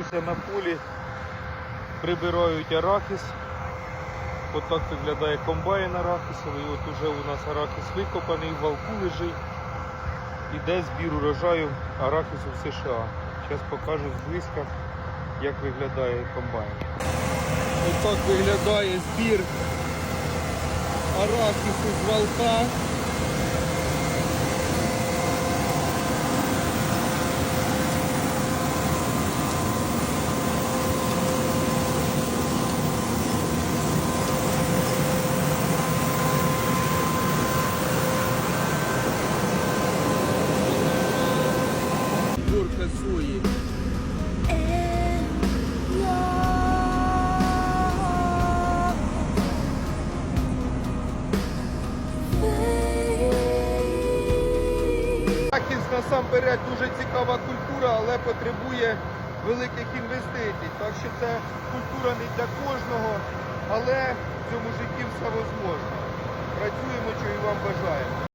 знаходжуся на полі, прибирають арахіс. Отак виглядає комбайн арахісовий. От уже у нас арахіс викопаний, в валку лежить. Іде збір урожаю арахісу в США. Зараз покажу зблизька, як виглядає комбайн. Отак виглядає збір арахісу з валка. Сої. Арахіс насамперед дуже цікава культура, але потребує великих інвестицій. Так що це культура не для кожного, але в цьому житті все можливо. Працюємо, що і вам бажаємо.